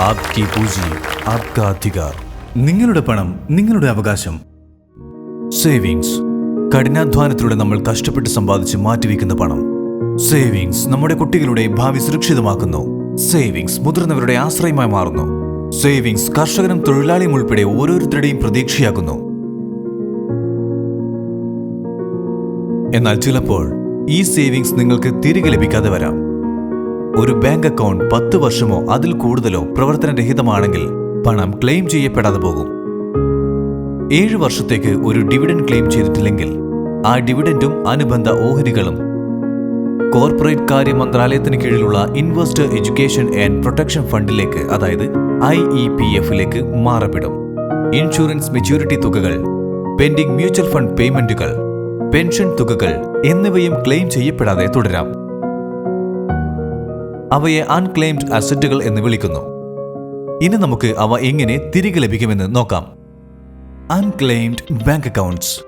ആപ്കി പൂജി ആപ്കാ അധികാർ നിങ്ങളുടെ പണം നിങ്ങളുടെ അവകാശം. സേവിങ്സ്. കഠിനാധ്വാനത്തിലൂടെ നമ്മൾ കഷ്ടപ്പെട്ട് സമ്പാദിച്ച് മാറ്റിവെക്കുന്ന പണം. സേവിങ്സ് നമ്മുടെ കുട്ടികളുടെ ഭാവി സുരക്ഷിതമാക്കുന്നു. സേവിങ്സ് മുതിർന്നവരുടെ ആശ്രയമായി മാറുന്നു. സേവിങ്സ് കർഷകനും തൊഴിലാളിയും ഉൾപ്പെടെ ഓരോരുത്തരുടെയും പ്രതീക്ഷയാകുന്നു എന്നാൽ ചിലപ്പോൾ ഈ സേവിങ്സ് നിങ്ങൾക്ക് തിരികെ ലഭിക്കാതെ വരാം. ഒരു ബാങ്ക് അക്കൗണ്ട് പത്ത് വർഷമോ അതിൽ കൂടുതലോ പ്രവർത്തനരഹിതമാണെങ്കിൽ പണം ക്ലെയിം ചെയ്യപ്പെടാതെ പോകും. ഏഴ് വർഷത്തേക്ക് ഒരു ഡിവിഡൻഡ് ക്ലെയിം ചെയ്തിട്ടില്ലെങ്കിൽ ആ ഡിവിഡൻഡും അനുബന്ധ ഓഹരികളും കോർപ്പറേറ്റ് കാര്യ മന്ത്രാലയത്തിന് കീഴിലുള്ള ഇൻവെസ്റ്റർ എഡ്യൂക്കേഷൻ ആൻഡ് പ്രൊട്ടക്ഷൻ ഫണ്ടിലേക്ക് അതായത് ഐ ഇ പി എഫിലേക്ക് മാറപ്പെടും. ഇൻഷുറൻസ് മെച്യൂരിറ്റി തുകകൾ പെൻഡിംഗ് മ്യൂച്വൽ ഫണ്ട് പേയ്മെന്റുകൾ പെൻഷൻ തുകകൾ എന്നിവയും ക്ലെയിം ചെയ്യപ്പെടാതെ തുടരാം. അവയെ അൺക്ലെയിംഡ് അസറ്റുകൾ എന്ന് വിളിക്കുന്നു. ഇനി നമുക്ക് അവ എങ്ങനെ തിരികെ ലഭിക്കുമെന്ന് നോക്കാം. Unclaimed bank accounts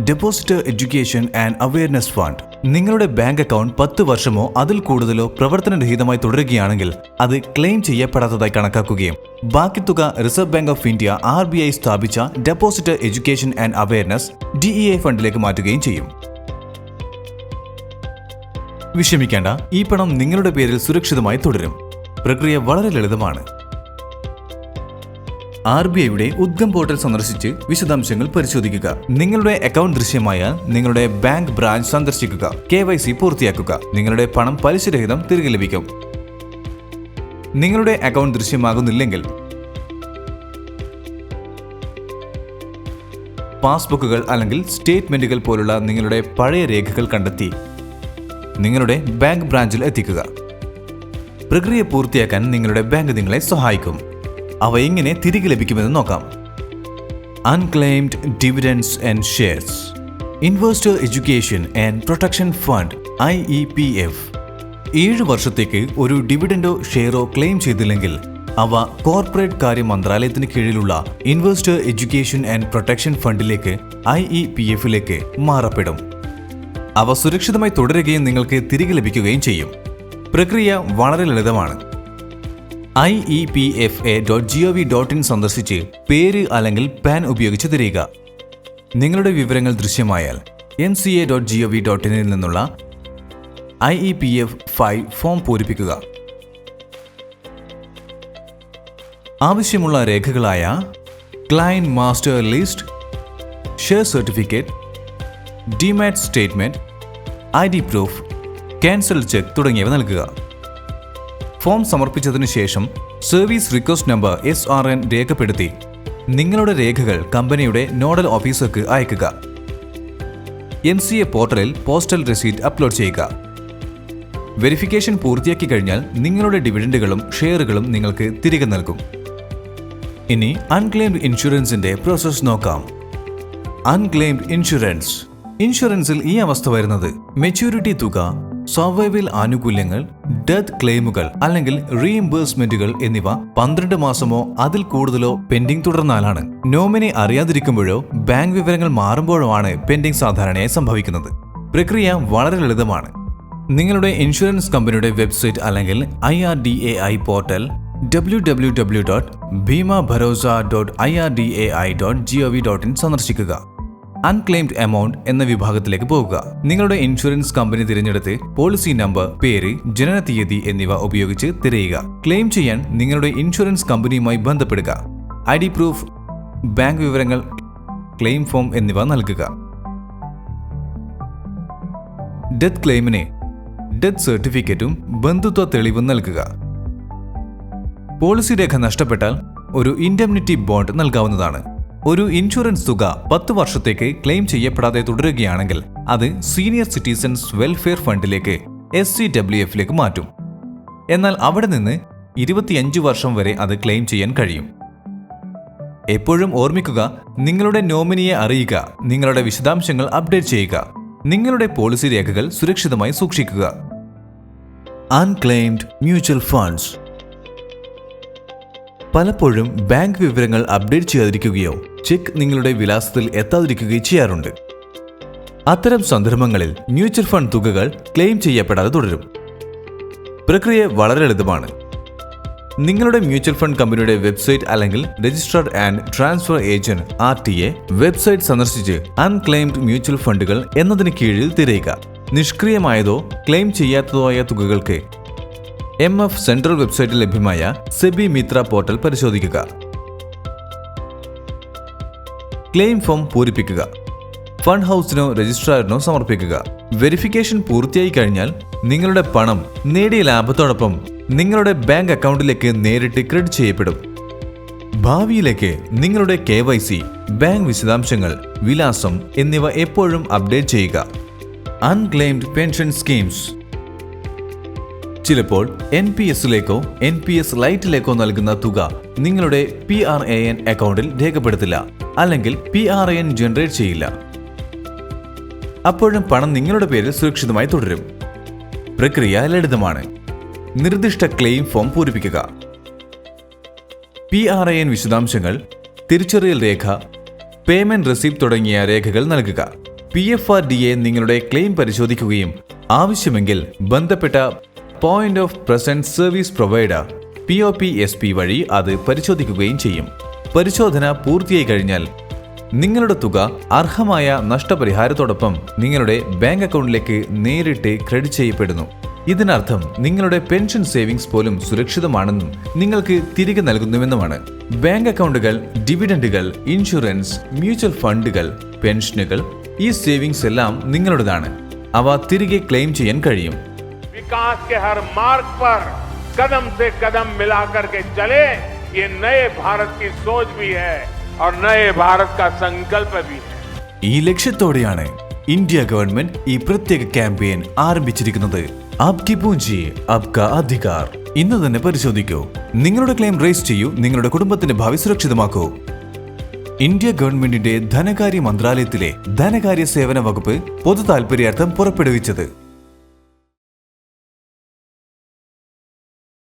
deposit education and awareness fund നിങ്ങളുടെ ബാങ്ക് അക്കൗണ്ട് പത്ത് വർഷമോ അതിൽ കൂടുതലോ പ്രവർത്തനരഹിതമായി തുടരുകയാണെങ്കിൽ അത് ക്ലെയിം ചെയ്യപ്പെടാത്തതായി കണക്കാക്കുകയും ബാക്കി തുക reserve bank of India R സ്ഥാപിച്ച deposit education and awareness A ഫണ്ടിലേക്ക് മാറ്റുകയും ചെയ്യും. വിഷമിക്കേണ്ട ഈ പണം നിങ്ങളുടെ പേരിൽ സുരക്ഷിതമായി തുടരും. പ്രക്രിയ വളരെ ലളിതമാണ്. ആർ ബി ഐയുടെ ഉദ്ഗം പോർട്ടൽ സന്ദർശിച്ച് വിശദാംശങ്ങൾ പരിശോധിക്കുക. നിങ്ങളുടെ അക്കൗണ്ട് ദൃശ്യമായാൽ നിങ്ങളുടെ ബാങ്ക് ബ്രാഞ്ച് സന്ദർശിക്കുക. കെ വൈ സി പൂർത്തിയാക്കുക. നിങ്ങളുടെ പണം പലിശരഹിതം തിരികെ ലഭിക്കും. നിങ്ങളുടെ അക്കൗണ്ട് ദൃശ്യമാകുന്നില്ലെങ്കിൽ പാസ്ബുക്കുകൾ അല്ലെങ്കിൽ സ്റ്റേറ്റ്മെന്റുകൾ പോലുള്ള നിങ്ങളുടെ പഴയ രേഖകൾ കണ്ടെത്തി. നിങ്ങളുടെ ബാങ്ക് ബ്രാഞ്ചിൽ എത്തിക്കുക. പ്രക്രിയ പൂർത്തിയാക്കാൻ നിങ്ങളുടെ ബാങ്ക് നിങ്ങളെ സഹായിക്കും. അവ എങ്ങനെ തിരികെ ലഭിക്കുമെന്ന് നോക്കാം. Unclaimed dividends and shares investor education and protection fund I E P F ഏഴ് വർഷത്തേക്ക് ഒരു ഡിവിഡൻഡോ ഷെയറോ ക്ലെയിം ചെയ്തില്ലെങ്കിൽ അവ കോർപ്പറേറ്റ് കാര്യ മന്ത്രാലയത്തിന് കീഴിലുള്ള ഇൻവെസ്റ്റർ എഡ്യൂക്കേഷൻ ആൻഡ് പ്രൊട്ടക്ഷൻ ഫണ്ടിലേക്ക് ഐ ഇ പി എഫിലേക്ക് മാറപ്പെടും. അവ സുരക്ഷിതമായി തുടരുകയും നിങ്ങൾക്ക് തിരികെ ലഭിക്കുകയും ചെയ്യും. പ്രക്രിയ വളരെ ലളിതമാണ്. I E P F A dot G O V dot in സന്ദർശിച്ച് പേര് അല്ലെങ്കിൽ പാൻ ഉപയോഗിച്ച് തിരിയുക. നിങ്ങളുടെ വിവരങ്ങൾ ദൃശ്യമായാൽ N C A dot G O V dot ഇനിൽ നിന്നുള്ള I E P F five form പൂരിപ്പിക്കുക. ആവശ്യമുള്ള രേഖകളായ client master list share certificate demat statement I D proof cancel cheque തുടങ്ങിയവ നൽകുക. ഫോം സമർപ്പിച്ചതിന് ശേഷം service request number S R N രേഖപ്പെടുത്തി നിങ്ങളുടെ രേഖകൾ കമ്പനിയുടെ നോഡൽ ഓഫീസർക്ക് അയക്കുക. എൻ സി എ പോർട്ടലിൽ പോസ്റ്റൽ റെസീറ്റ് അപ്ലോഡ് ചെയ്യുക. വെരിഫിക്കേഷൻ പൂർത്തിയാക്കി കഴിഞ്ഞാൽ നിങ്ങളുടെ ഡിവിഡൻഡുകളും ഷെയറുകളും നിങ്ങൾക്ക് തിരികെ നൽകും. ഇനി അൺക്ലെയിംഡ് ഇൻഷുറൻസിന്റെ പ്രോസസ് നോക്കാം. അൺക്ലെയിംഡ് ഇൻഷുറൻസ് ഇൻഷുറൻസിൽ ഈ അവസ്ഥ വരുന്നത്. മെച്യൂരിറ്റി തുക സർവൈവൽ ആനുകൂല്യങ്ങൾ ഡെത്ത് ക്ലെയിമുകൾ അല്ലെങ്കിൽ റീഇംബേഴ്സ്മെന്റുകൾ എന്നിവ പന്ത്രണ്ട് മാസമോ അതിൽ കൂടുതലോ പെൻഡിംഗ് തുടർന്നാലാണ്. നോമിനി അറിയാതിരിക്കുമ്പോഴോ ബാങ്ക് വിവരങ്ങൾ മാറുമ്പോഴോ ആണ് പെൻഡിംഗ് സാധാരണയായി സംഭവിക്കുന്നത്. പ്രക്രിയ വളരെ ലളിതമാണ്. നിങ്ങളുടെ ഇൻഷുറൻസ് കമ്പനിയുടെ വെബ്സൈറ്റ് അല്ലെങ്കിൽ I R D A I portal W W W dot Bima Bharosa dot I R D A I dot G O V dot in സന്ദർശിക്കുക. അൺക്ലെയിംഡ് എമൗണ്ട് എന്ന വിഭാഗത്തിലേക്ക് പോകുക. നിങ്ങളുടെ ഇൻഷുറൻസ് കമ്പനി തിരഞ്ഞെടുത്ത് പോളിസി നമ്പർ പേര് ജനന തീയതി എന്നിവ ഉപയോഗിച്ച് തിരയുക. ക്ലെയിം ചെയ്യാൻ നിങ്ങളുടെ ഇൻഷുറൻസ് കമ്പനിയുമായി ബന്ധപ്പെടുക. ഐ ഡി പ്രൂഫ് ബാങ്ക് വിവരങ്ങൾ ക്ലെയിം ഫോം എന്നിവ നൽകുക. ഡെത്ത് ക്ലെയിമിന് ഡെത്ത് സർട്ടിഫിക്കറ്റും ബന്ധുത്വ തെളിവും നൽകുക. പോളിസി രേഖ നഷ്ടപ്പെട്ടാൽ ഒരു ഇൻഡെംനിറ്റി ബോണ്ട് നൽകാവുന്നതാണ്. ഒരു ഇൻഷുറൻസ് തുക പത്ത് വർഷത്തേക്ക് ക്ലെയിം ചെയ്യപ്പെടാതെ തുടരുകയാണെങ്കിൽ അത് സീനിയർ സിറ്റിസൺസ് വെൽഫെയർ ഫണ്ടിലേക്ക് എസ് സി ഡബ്ല്യു എഫിലേക്ക് മാറ്റും. എന്നാൽ അവിടെ നിന്ന് ഇരുപത്തിയഞ്ച് വർഷം വരെ അത് ക്ലെയിം ചെയ്യാൻ കഴിയും. എപ്പോഴും ഓർമ്മിക്കുക നിങ്ങളുടെ നോമിനിയെ അറിയുക നിങ്ങളുടെ വിശദാംശങ്ങൾ അപ്ഡേറ്റ് ചെയ്യുക നിങ്ങളുടെ പോളിസി രേഖകൾ സുരക്ഷിതമായി സൂക്ഷിക്കുക. അൺക്ലെയിംഡ് മ്യൂച്വൽ ഫണ്ട്സ് പലപ്പോഴും ബാങ്ക് വിവരങ്ങൾ അപ്ഡേറ്റ് ചെയ്യാതിരിക്കുകയോ ചെക്ക് നിങ്ങളുടെ വിലാസത്തിൽ എത്താതിരിക്കുകയും ചെയ്യാറുണ്ട്. അത്തരം സന്ദർഭങ്ങളിൽ മ്യൂച്വൽ ഫണ്ട് തുകകൾ ക്ലെയിം ചെയ്യപ്പെടാതെ തുടരും. പ്രക്രിയ വളരെ ലളിതമാണ്. നിങ്ങളുടെ മ്യൂച്വൽ ഫണ്ട് കമ്പനിയുടെ വെബ്സൈറ്റ് അല്ലെങ്കിൽ registered and transfer agent R T A website സന്ദർശിച്ച് അൺക്ലെയിംഡ് മ്യൂച്വൽ ഫണ്ടുകൾ എന്നതിന് കീഴിൽ തിരയുക. നിഷ്ക്രിയമായതോ ക്ലെയിം ചെയ്യാത്തതോ ആയ തുകകൾക്ക് എം എഫ് സെൻട്രൽ വെബ്സൈറ്റിൽ ലഭ്യമായ സെബി മിത്ര പോർട്ടൽ പരിശോധിക്കുക. ക്ലെയിം ഫോം പൂരിപ്പിക്കുക. ഫണ്ട് ഹൗസിനോ രജിസ്ട്രാറിനോ സമർപ്പിക്കുക. വെരിഫിക്കേഷൻ പൂർത്തിയായി കഴിഞ്ഞാൽ നിങ്ങളുടെ പണം നേടിയ ലാഭത്തോടൊപ്പം നിങ്ങളുടെ ബാങ്ക് അക്കൗണ്ടിലേക്ക് നേരിട്ട് ക്രെഡിറ്റ് ചെയ്യപ്പെടും. ഭാവിയിലേക്ക് നിങ്ങളുടെ കെ വൈ സി ബാങ്ക് വിശദാംശങ്ങൾ വിലാസം എന്നിവ എപ്പോഴും അപ്ഡേറ്റ് ചെയ്യുക. Unclaimed pension schemes. ചിലപ്പോൾ എൻ പി എസിലേക്കോ എൻ പി എസ് ലൈറ്റിലേക്കോ നൽകുന്ന തുക നിങ്ങളുടെ പി ആർ എ എൻ അക്കൗണ്ടിൽ രേഖപ്പെടുത്തില്ല. അല്ലെങ്കിൽ പി ആർ എൻ ജനറേറ്റ് ചെയ്യില്ല. അപ്പോഴും പണം നിങ്ങളുടെ പേരിൽ സുരക്ഷിതമായി തുടരും. പ്രക്രിയ ലളിതമാണ്. നിർദ്ദിഷ്ട ക്ലെയിം ഫോം പൂരിപ്പിക്കുക. പി ആർ എ എൻ വിശദാംശങ്ങൾ തിരിച്ചറിയൽ രേഖ പേയ്മെന്റ് റെസിപ്റ്റ് തുടങ്ങിയ രേഖകൾ നൽകുക. P F R D A നിങ്ങളുടെ ക്ലെയിം പരിശോധിക്കുകയും ആവശ്യമെങ്കിൽ ബന്ധപ്പെട്ട point of presence service provider P O P S P വഴി അത് പരിശോധിക്കുകയും ചെയ്യും. പരിശോധന പൂർത്തിയായി കഴിഞ്ഞാൽ നിങ്ങളുടെ തുക അർഹമായ നഷ്ടപരിഹാരത്തോടൊപ്പം നിങ്ങളുടെ ബാങ്ക് അക്കൗണ്ടിലേക്ക് നേരിട്ട് ക്രെഡിറ്റ് ചെയ്യപ്പെടുന്നു. ഇതിനർത്ഥം നിങ്ങളുടെ പെൻഷൻ സേവിങ്സ് പോലും സുരക്ഷിതമാണെന്നും നിങ്ങൾക്ക് തിരികെ നൽകുന്നുവെന്നുമാണ്. ബാങ്ക് അക്കൗണ്ടുകൾ ഡിവിഡൻഡുകൾ ഇൻഷുറൻസ് മ്യൂച്വൽ ഫണ്ടുകൾ പെൻഷനുകൾ ഈ സേവിങ്സ് എല്ലാം നിങ്ങളുടേതാണ്. അവ തിരികെ ക്ലെയിം ചെയ്യാൻ കഴിയും. വികാസ് കദം കദം മിലാകർ ചലേ ये नए भारत की सोच भी है और नए भारत का संकल्प भी है ഈ ലക്ഷ്യത്തോടെയാണ് ഇന്ത്യ ഗവൺമെന്റ് ഈ പ്രത്യേക ക്യാമ്പയിൻ ആരംഭിച്ചിരിക്കുന്നത് ആപ്കി പൂഞ്ചി അബ്ക അധികാർ ഇന്ന് തന്നെ പരിശോധിക്കൂ നിങ്ങളുടെ ക്ലെയിം റേസ് ചെയ്യൂ നിങ്ങളുടെ കുടുംബത്തിന്റെ ഭാവി സുരക്ഷിതമാക്കൂ ഇന്ത്യ ഗവൺമെന്റിന്റെ ധനകാര്യ മന്ത്രാലയത്തിലെ ധനകാര്യ സേവന വകുപ്പ് പൊതു താൽപര്യാർത്ഥം പുറപ്പെടുവിച്ചത്